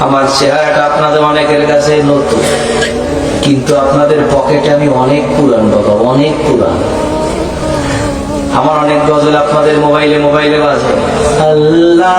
আমার চেহারাটা আপনাদের অনেকের কাছে নতুন। কিন্তু আপনাদের পকেটে আমি অনেক পুরান বাবা, অনেক পুরান। আমার অনেক গজল আপনাদের মোবাইলে মোবাইলে বাজে। আল্লাহ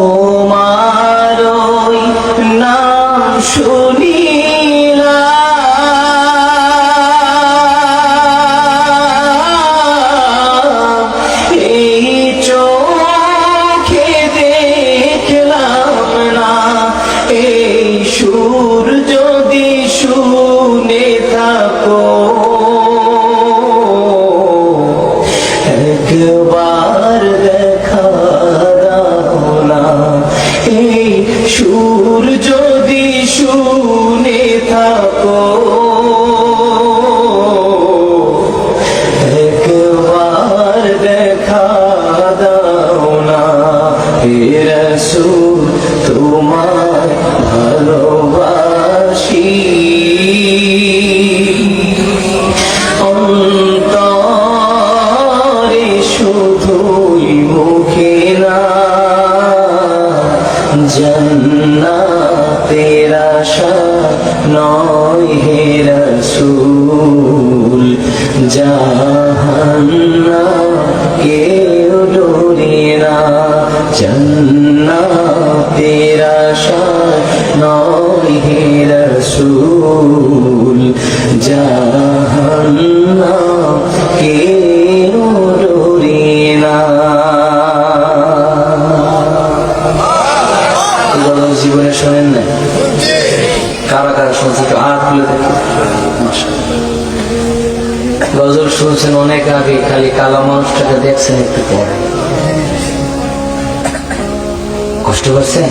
তোমার নাম শুনিলা তোমায় ভালোবাসি অন্তরে শুধুই মুখে না, জন্নাতের আশা নয় হে রসুল। জাহান্না কেউ ডোরে না জন্নাতের রসুল জাহান্না কেউ শুনছেন অনেক আগে খালি কালা মানুষটাকে দেখছেন একটু পরে। কষ্ট করছেন?